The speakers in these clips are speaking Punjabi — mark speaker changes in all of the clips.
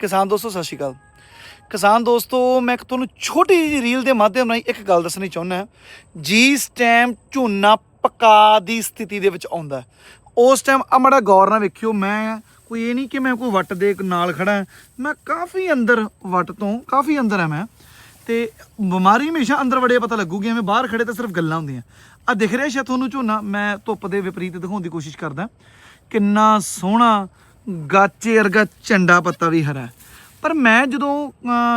Speaker 1: ਕਿਸਾਨ ਦੋਸਤੋ, ਸਤਿ ਸ਼੍ਰੀ ਅਕਾਲ। ਕਿਸਾਨ ਦੋਸਤੋ, ਮੈਂ ਇੱਕ ਤੁਹਾਨੂੰ ਛੋਟੀ ਜਿਹੀ ਰੀਲ ਦੇ ਮਾਧਿਅਮ ਰਾਹੀਂ ਇੱਕ ਗੱਲ ਦੱਸਣੀ ਚਾਹੁੰਦਾ ਜਿਸ ਟਾਈਮ ਝੋਨਾ ਪਕਾ ਦੀ ਸਥਿਤੀ ਦੇ ਵਿੱਚ ਆਉਂਦਾ ਉਸ ਟਾਈਮ ਆ ਮਾੜਾ ਗੌਰ ਨਾਲ ਵੇਖਿਓ, ਮੈਂ ਕੋਈ ਇਹ ਨਹੀਂ ਕਿ ਮੈਂ ਕੋਈ ਵੱਟ ਦੇ ਨਾਲ ਖੜਾ ਮੈਂ ਕਾਫੀ ਅੰਦਰ ਵੱਟ ਤੋਂ, ਕਾਫੀ ਅੰਦਰ ਆ ਮੈਂ, ਤੇ ਬਿਮਾਰੀ ਹਮੇਸ਼ਾ ਅੰਦਰ ਵੜੇ ਪਤਾ ਲੱਗੂਗੀ, ਐਵੇਂ ਬਾਹਰ ਖੜੇ ਤਾਂ ਸਿਰਫ ਗੱਲਾਂ ਹੁੰਦੀਆਂ। ਆ ਦਿਖ ਰਿਹਾ ਸ਼ਾਇਦ ਤੁਹਾਨੂੰ ਝੋਨਾ, ਮੈਂ ਧੁੱਪ ਦੇ ਵਿਪਰੀਤ ਦਿਖਾਉਣ ਦੀ ਕੋਸ਼ਿਸ਼ ਕਰਦਾ, ਕਿੰਨਾ ਸੋਹਣਾ ਗਾਚੇ ਵਰਗਾ ਝੰਡਾ ਪੱਤਾ ਵੀ ਹਰਾ ਪਰ ਮੈਂ ਜਦੋਂ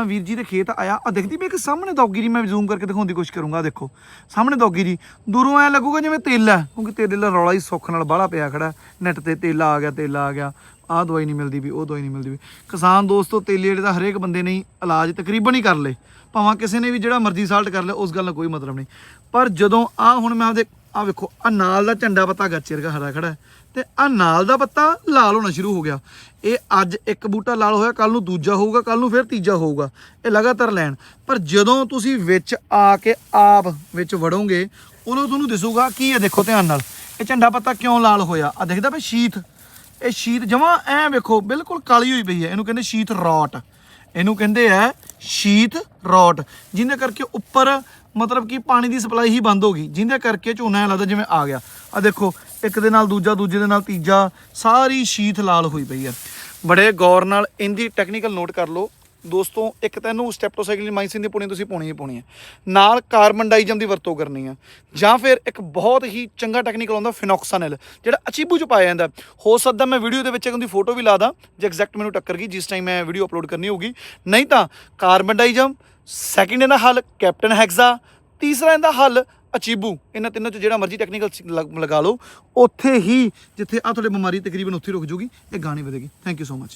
Speaker 1: ਵੀਰ ਜੀ ਦੇ ਖੇਤ ਆਇਆ ਆ ਦੇਖਦੀ ਵੀ ਇੱਕ ਸਾਹਮਣੇ ਦੌਗੀ ਦੀ ਮੈਂ ਜ਼ੂਮ ਕਰਕੇ ਦਿਖਾਉਣ ਦੀ ਕੋਸ਼ਿਸ਼ ਕਰੂੰਗਾ ਦੇਖੋ। ਸਾਹਮਣੇ ਦੌਗੀ ਦੀ ਦੂਰੋਂ ਐ ਲੱਗੂਗਾ ਜਿਵੇਂ ਤੇਲ ਹੈ, ਕਿਉਂਕਿ ਤੇਲ ਦਾ ਰੌਲਾ ਹੀ ਸੁੱਖ ਨਾਲ ਬਾਹਲਾ ਪਿਆ ਖੜਾ ਨੈਟ ਤੇ ਤੇਲਾ ਆ ਗਿਆ, ਤੇਲਾ ਆ ਗਿਆ, ਆਹ ਦਵਾਈ ਨਹੀਂ ਮਿਲਦੀ ਵੀ ਉਹ ਦਵਾਈ ਨਹੀਂ ਮਿਲਦੀ ਵੀ ਕਿਸਾਨ ਦੋਸਤੋ, ਤੇਲੇ ਜਿਹੜੇ ਦਾ ਹਰੇਕ ਬੰਦੇ ਨੇ ਇਲਾਜ ਤਕਰੀਬਨ ਹੀ ਕਰ ਲਏ। ਭਾਵੇਂ ਕਿਸੇ ਨੇ ਵੀ ਜਿਹੜਾ ਮਰਜ਼ੀ ਸਾਲਟ ਕਰ ਲਿਆ, ਉਸ ਗੱਲ ਨਾਲ ਕੋਈ ਮਤਲਬ ਨਹੀਂ। ਪਰ ਜਦੋਂ ਆ ਹੁਣ ਮੈਂ ਆਪਦੇ ਆ ਵੇਖੋ ਆ ਨਾਲ ਦਾ ਝੰਡਾ ਪੱਤਾ ਗੱਚੇ ਵਰਗਾ ਹਰਾ ਖੜਾ ਹੈ। ਤੇ ਆ ਨਾਲ ਦਾ ਪੱਤਾ ਲਾਲ ਹੋਣਾ ਸ਼ੁਰੂ ਹੋ ਗਿਆ। ਇਹ ਅੱਜ ਇੱਕ ਬੂਟਾ ਲਾਲ ਹੋਇਆ ਕੱਲ ਨੂੰ ਦੂਜਾ ਹੋਊਗਾ ਕੱਲ ਨੂੰ ਫਿਰ ਤੀਜਾ ਹੋਊਗਾ। ਇਹ ਲਗਾਤਾਰ ਲੈਣ। ਪਰ ਜਦੋਂ ਤੁਸੀਂ ਵਿੱਚ ਆ ਕੇ ਆਪ ਵਿੱਚ ਵੜੋਗੇ, ਉਦੋਂ ਤੁਹਾਨੂੰ ਦਿਸੂਗਾ ਕੀ ਹੈ ਦੇਖੋ ਧਿਆਨ ਨਾਲ, ਇਹ ਝੰਡਾ ਪੱਤਾ ਕਿਉਂ ਲਾਲ ਹੋਇਆ? ਆ ਦੇਖਦਾ ਵੀ ਸ਼ੀਤ। ਇਹ ਸ਼ੀਤ ਜਮਾ ਐ ਵੇਖੋ, ਬਿਲਕੁਲ ਕਾਲੀ ਹੋਈ ਪਈ ਹੈ। ਇਹਨੂੰ ਕਹਿੰਦੇ ਸ਼ੀਤ ਰੌਟ। ਇਹਨੂੰ ਕਹਿੰਦੇ ਆ ਸ਼ੀਤ ਰੌਟ, ਜਿਹਦੇ ਕਰਕੇ ਉੱਪਰ ਮਤਲਬ ਕਿ ਪਾਣੀ ਦੀ ਸਪਲਾਈ ਹੀ ਬੰਦ ਹੋ ਗਈ। ਜਿਹਦੇ ਕਰਕੇ ਝੋਨਾ ਐਂ ਲੱਗਦਾ ਜਿਵੇਂ ਆ ਗਿਆ। ਆ ਦੇਖੋ, ਇੱਕ ਦੇ ਨਾਲ ਦੂਜਾ, ਦੂਜੇ ਦੇ ਨਾਲ ਤੀਜਾ, ਸਾਰੀ ਸ਼ੀਤ ਲਾਲ ਹੋਈ ਪਈ ਆ ਬੜੇ ਗੌਰ ਨਾਲ ਇਹਦੀ ਟੈਕਨੀਕਲ ਨੋਟ ਕਰ ਲਓ। ਦੋਸਤੋ, ਇੱਕ ਤਾਂ ਇਹਨੂੰ ਸਟੈਪਟੋਸਾਈਕਲਿਨ ਮਾਈਸਿਨ ਦੀ ਪੁਣੀ ਤੁਸੀਂ ਪਾਉਣੀ ਹੀ ਪਾਉਣੀ ਹੈ। ਨਾਲ ਕਾਰਬਨ ਡਾਈਜਮ ਦੀ ਵਰਤੋਂ ਕਰਨੀ ਆ ਜਾਂ ਫਿਰ ਇੱਕ ਬਹੁਤ ਹੀ ਚੰਗਾ ਟੈਕਨੀਕਲ ਹੁੰਦਾ ਫਿਨੋਕਸਾਨਿਲ ਜਿਹੜਾ ਅਚੀਬੂ ਚ ਪਾਇਆ ਜਾਂਦਾ ਹੋ। ਸਕਦਾ ਮੈਂ ਵੀਡੀਓ ਦੇ ਵਿੱਚ ਇੱਕ ਉਹਦੀ ਫੋਟੋ ਵੀ ਲਾ ਦਾਂ, ਜੇ ਐਗਜ਼ੈਕਟ ਮੈਨੂੰ ਟੱਕਰ ਗਈ, ਜਿਸ ਟਾਈਮ ਮੈਂ ਵੀਡੀਓ ਅਪਲੋਡ ਕਰਨੀ ਹੋਊਗੀ। ਨਹੀਂ ਤਾਂ ਕਾਰਬਨ ਡਾਈਜਮ ਸੈਕਿੰਡ ਇਹਦਾ ਹੱਲ ਕੈਪਟਨ ਹੈਗਜ਼ਾ, ਤੀਸਰਾ ਇਹਦਾ ਹੱਲ, ਅਚੀਬੂ। ਇਹਨਾਂ ਤਿੰਨਾਂ ਚ ਜਿਹੜਾ ਮਰਜ਼ੀ ਟੈਕਨੀਕਲ ਲਗਾ ਲਓ। ਉੱਥੇ ਹੀ ਜਿੱਥੇ ਆ ਤੁਹਾਡੀ ਬਿਮਾਰੀ ਤਕਰੀਬਨ ਉੱਥੇ ਹੀ ਰੁਕ ਜੂਗੀ, ਇਹ ਗਾਣੀ ਵਧੇਗੀ। Thank you so much